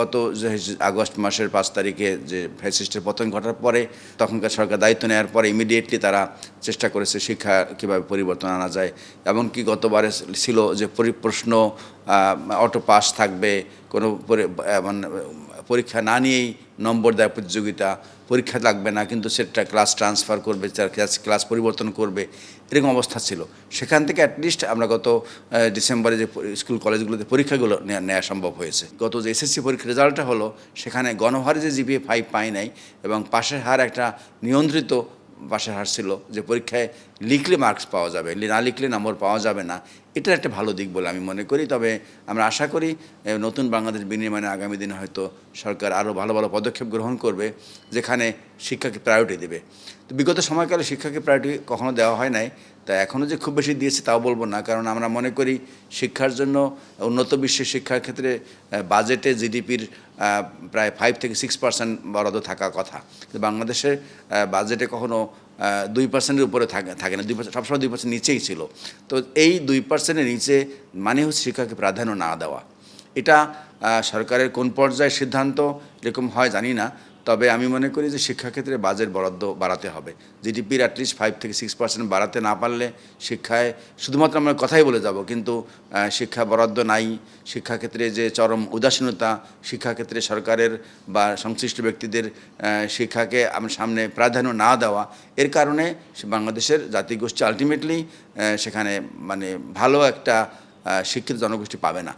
গত আগস্ট মাসের পাঁচ তারিখে যে ফ্যাসিস্টের পতন ঘটার পরে তখনকার সরকার দায়িত্ব নেওয়ার পরে ইমিডিয়েটলি তারা চেষ্টা করেছে শিক্ষা কীভাবে পরিবর্তন আনা যায়। এমনকি গতবারে ছিল যে পরিপ্রশ্ন অটো পাস থাকবে, কোনো মানে পরীক্ষা না নিয়েই নম্বর দেওয়ার প্রতিযোগিতা, পরীক্ষা লাগবে না, কিন্তু সেটা ক্লাস ট্রান্সফার করবে ক্লাস ক্লাস পরিবর্তন করবে, এরকম অবস্থা ছিল। সেখান থেকে অ্যাটলিস্ট আমরা গত ডিসেম্বরে যে স্কুল কলেজগুলোতে পরীক্ষাগুলো নেওয়া সম্ভব হয়েছে। গত যে এসএসসি পরীক্ষার রেজাল্টটা হলো, সেখানে গণহারে যে জিপিএ ফাইভ পাই নাই এবং পাশের হার একটা নিয়ন্ত্রিত পাশের হার ছিল, যে পরীক্ষায় লিখলে মার্কস পাওয়া যাবে না লিখলে নম্বর পাওয়া যাবে না। এটা একটা ভালো দিক বলে আমি মনে করি। তবে আমরা আশা করি নতুন বাংলাদেশ বিনির্মাণে আগামী দিনে হয়তো সরকার আরও ভালো ভালো পদক্ষেপ গ্রহণ করবে, যেখানে শিক্ষাকে প্রায়োরিটি দেবে। তো বিগত সময়কালে শিক্ষাকে প্রায়োরিটি কখনো দেওয়া হয় নাই। তা এখনও যে খুব বেশি দিয়েছে তাও বলব না। কারণ আমরা মনে করি, শিক্ষার জন্য উন্নত বিশ্বের শিক্ষার ক্ষেত্রে বাজেটে জিডিপির প্রায় ফাইভ থেকে সিক্স পার্সেন্ট বরাদ্দ থাকা কথা। কিন্তু বাংলাদেশের বাজেটে কখনো দুই পার্সেন্টের উপরে থাকে থাকে না। দুই পার্সেন্ট সবসময় দুই পার্সেন্ট নিচেই ছিল। তো এই দুই পার্সেন্টের নিচে মানে হচ্ছে শিক্ষাকে প্রাধান্য না দেওয়া। এটা সরকারের কোন পর্যায়ে সিদ্ধান্ত, এরকম হয় জানি না। তবে আমি মনে করি যে শিক্ষাক্ষেত্রে বাজেট বরাদ্দ বাড়াতে হবে। জিডিপির অ্যাটলিস্ট ফাইভ থেকে সিক্স পার্সেন্ট বাড়াতে না পারলে শিক্ষায়, শুধুমাত্র আমরা কথাই বলে যাব, কিন্তু শিক্ষা বরাদ্দ নাই, শিক্ষাক্ষেত্রে যে চরম উদাসীনতা, শিক্ষাক্ষেত্রে সরকারের বা সংশ্লিষ্ট ব্যক্তিদের শিক্ষাকে আমার সামনে প্রাধান্য না দেওয়া, এর কারণে বাংলাদেশের জাতিগোষ্ঠী আলটিমেটলি সেখানে মানে ভালো একটা শিক্ষিত জনগোষ্ঠী পাবে না।